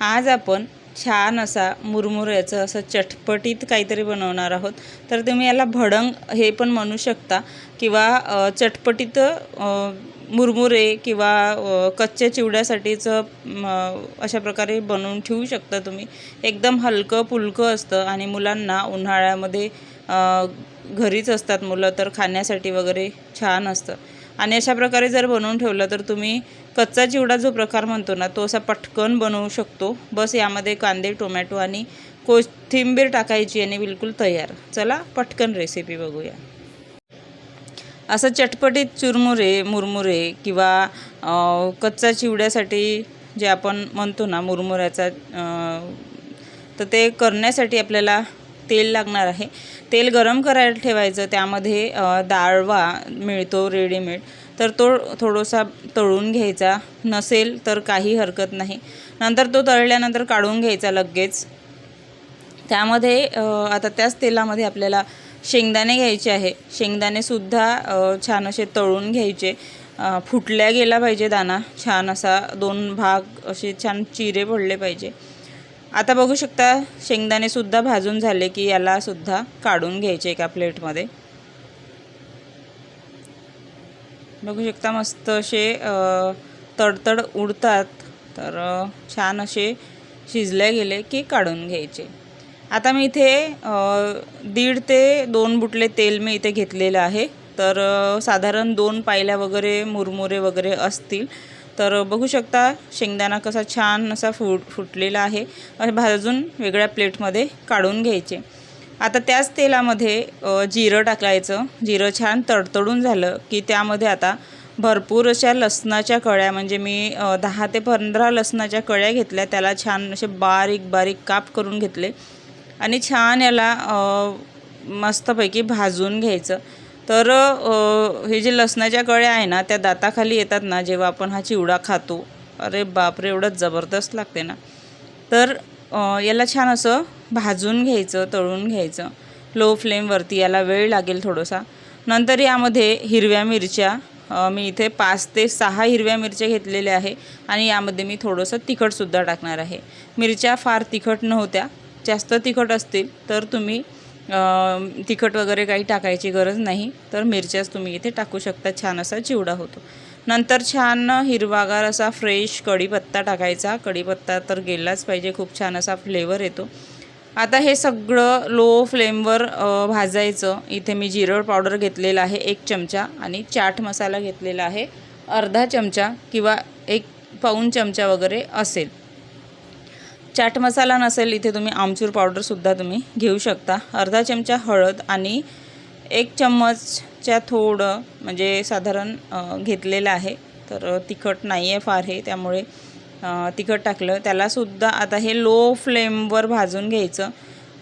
आज आपण छान असा मुरमुऱ्याचं असं चटपटीत काहीतरी बनवणार आहोत. तर तुम्ही याला भडंग हे पण म्हणू शकता किंवा चटपटीत मुरमुरे किंवा कच्च्या चिवड्यासाठीचं अशा प्रकारे बनवून ठेवू शकता तुम्ही. एकदम हलकं फुलकं असतं आणि मुलांना उन्हाळ्यामध्ये घरीच असतात मुलं तर खाण्यासाठी वगैरे छान असतं. आणि अशा प्रकारे जर बनवून ठेवलं तर तुम्ही कच्चा चिवडा जो प्रकार म्हणतो ना तो असा पटकन बनवू शकतो. बस यामध्ये कांदे टोमॅटो आणि कोथिंबीर टाकायची आणि बिलकुल तयार. चला पटकन रेसिपी बघूया. असं चटपटीत चुरमुरे मुरमुरे किंवा कच्चा चिवड्यासाठी जे आपण म्हणतो ना मुरमुऱ्याचा तर ते करण्यासाठी आपल्याला तेल लागणार आहे. तेल गरम करायला ठेवायचं. त्यामध्ये दाळवा डाळवा मिळतो रेडीमेड. तर तो थोडासा तळून घ्यायचा. नसेल तर काही हरकत नाही. नंतर तो तळल्यानंतर काढून घ्यायचा लगेच. त्यामध्ये आता त्याच तेलामध्ये आपल्याला शेंगदाणे घ्यायचे आहे. शेंगदाणेसुद्धा छान असे तळून घ्यायचे. फुटल्या गेला पाहिजे दाणा. छान असा दोन भाग असे छान चिरे पडले पाहिजे. आता बघू शकता शेंगदाणेसुद्धा भाजून झाले की यालासुद्धा काढून घ्यायचे एका प्लेटमध्ये. बघू शकता मस्त असे तडतड उडतात. तर छान असे शिजले गेले की काढून घ्यायचे. आता मी इथे दीड ते दोन बुटले तेल मी इथे घेतलेलं आहे. तर साधारण दोन पायल्या वगैरे मुरमुरे वगैरे असतील. तर बघू शकता शेंगदाणा कसा छान असा फुट फुटलेला आहे. आणि भाजून वेगळ्या प्लेटमध्ये काढून घ्यायचे. आता त्याच तेलामध्ये जिरं टाकायचं. जिरं छान तडतडून झालं की त्यामध्ये आता भरपूर अशा लसणाच्या कळ्या म्हणजे मी दहा ते पंधरा लसणाच्या कळ्या घेतल्या. त्याला छान असे बारीक बारीक काप करून घेतले. आणि छान याला मस्तपैकी भाजून घ्यायचं. तर हे जे लसणाच्या कळ्या आहे ना त्या दाताखाली येतात ना जेव्हा आपण हा चिवडा खातो. अरे बापरे एवढंच जबरदस्त लागते ना. तर याला छान असं भाजून घ्यायचं तळून घ्यायचं. लो फ्लेमवरती याला वेळ लागेल थोडासा. नंतर यामध्ये हिरव्या मिरच्या मी इथे पाच ते सहा हिरव्या मिरच्या घेतलेल्या आहे आणि यामध्ये मी थोडंसं तिखटसुद्धा टाकणार आहे. मिरच्या फार तिखट नव्हत्या जास्त तिखट असतील तर तुम्ही तिखट वगैरे काही टाकायची गरज नाही. तर मिरच्याच तुम्ही इथे टाकू शकता. छान असा चिवडा होतो. नंतर छान हिरवागार असा फ्रेश कढीपत्ता टाकायचा. कढीपत्ता तर गेलाच पाहिजे. खूप छान असा फ्लेवर येतो. आता हे सगळं लो फ्लेमवर भाजायचं. इथे मी जिरळ पावडर घेतलेला आहे. एक चमचा आणि चाट मसाला घेतलेला आहे. अर्धा चमचा किंवा एक पाऊण चमचा वगैरे असेल. चाट मसाला नसेल इथे तुम्ही आमचूर पावडरसुद्धा तुम्ही घेऊ शकता. अर्धा चमचा हळद आणि एक चम्मचच्या थोडं म्हणजे साधारण घेतलेलं आहे. तर तिखट नाही आहे फार हे त्यामुळे तिखट टाकलं. त्यालासुद्धा आता हे लो फ्लेमवर भाजून घ्यायचं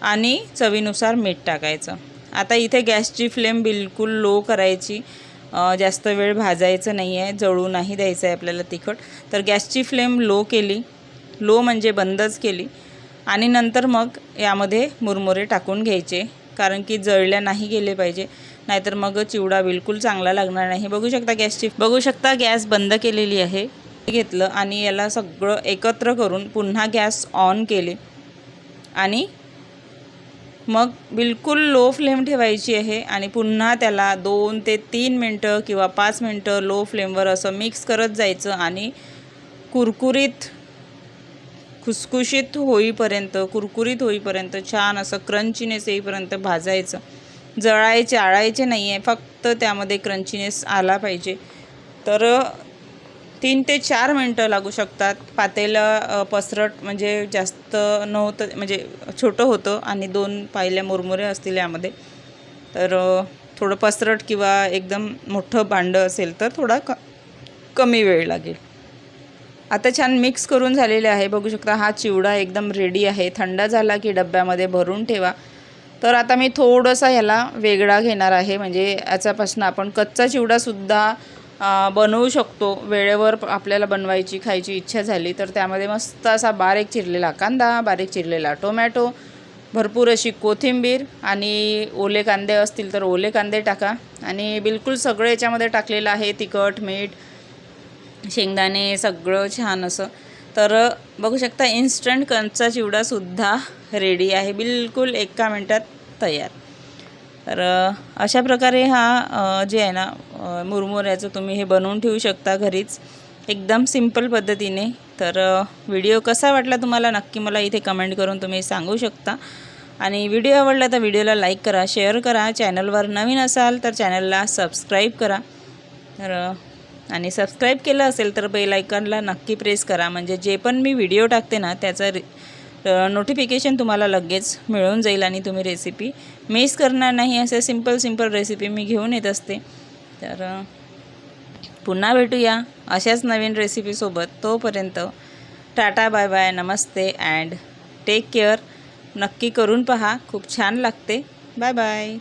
आणि चवीनुसार मीठ टाकायचं. आता इथे गॅसची फ्लेम बिलकुल लो करायची. जास्त वेळ भाजायचं नाही आहे जळू नाही द्यायचं आहे आपल्याला तिखट. तर गॅसची फ्लेम लो केली लो म्हणजे बंदच केली. आणि नंतर मग यामध्ये मुरमुरे टाकून घ्यायचे. कारण की जळल्या नाही गेले पाहिजे. नाहीतर मग चिवडा बिलकुल चांगला लागणार नाही. बघू शकता गॅसची बघू शकता गॅस बंद केलेली आहे. घेतलं आणि याला सगळं एकत्र करून पुन्हा गॅस ऑन केले. आणि मग बिलकुल लो फ्लेम ठेवायची आहे. आणि पुन्हा त्याला दोन ते तीन मिनटं किंवा पाच मिनटं लो फ्लेमवर असं मिक्स करत जायचं. आणि कुरकुरीत खुसखुशीत होईपर्यंत कुरकुरीत होईपर्यंत छान असं क्रंचीनेस येईपर्यंत भाजायचं. जळायचे आळायचे नाही आहे फक्त त्यामध्ये क्रंचीनेस आला पाहिजे. तर तीन ते चार मिनटं लागू शकतात. पातेलं पसरट म्हणजे जास्त नव्हतं म्हणजे छोटं होतं आणि दोन पाहिल्या मुरमुरे असतील यामध्ये. तर थोडं पसरट किंवा एकदम मोठं भांडं असेल तर थोडा क कमी वेळ लागेल. आता छान मिक्स करून झालेले आहे. बघू शकता हा चिवडा एकदम रेडी आहे. थंड झाला की डब्यामध्ये भरून ठेवा. तर आता मी थोडंसं ह्याला वेगळा घेणार आहे. म्हणजे याच्यापासून आपण कच्चा चिवडासुद्धा बनवू शकतो. वेळेवर प- आपल्याला बनवायची खायची इच्छा झाली तर त्यामध्ये मस्त असा बारीक चिरलेला कांदा बारीक चिरलेला टोमॅटो भरपूर अशी कोथिंबीर आणि ओले कांदे असतील तर ओले कांदे टाका. आणि बिलकुल सगळं याच्यामध्ये टाकलेलं आहे. तिखट मीठ शेंगदाणे सगळं छान असं. तर बघू शकता इन्स्टंट कंचा चिवडासुद्धा रेडी आहे. बिलकुल एका मिनटात तयार. तर अशा प्रकारे हा जे आहे ना मुरमुऱ्याचं तुम्ही हे बनवून ठेवू शकता घरीच. एकदम सिंपल पद्धतीने. तर व्हिडिओ कसा वाटला तुम्हाला? नक्की मला इथे कमेंट करून तुम्ही सांगू शकता. आणि व्हिडिओ आवडला तर व्हिडिओला लाईक करा शेअर करा. चॅनलवर नवीन असाल तर चॅनलला सबस्क्राईब करा. तर आणि सबस्क्राईब केलं असेल तर बेल आयकॉनला नक्की प्रेस करा. म्हणजे जे पण मी व्हिडिओ टाकते ना त्याचा रि नोटिफिकेशन तुम्हाला लगेच मिळून जाईल आणि तुम्ही रेसिपी मिस करणार नाही असे सिंपल सिंपल रेसिपी मी घेऊन येत असते. तर पुन्हा भेटूया अशाच नवीन रेसिपीसोबत तोपर्यंत टाटा बाय बाय नमस्ते अँड टेक केअर नक्की करून पहा. खूप छान लागते. Bye bye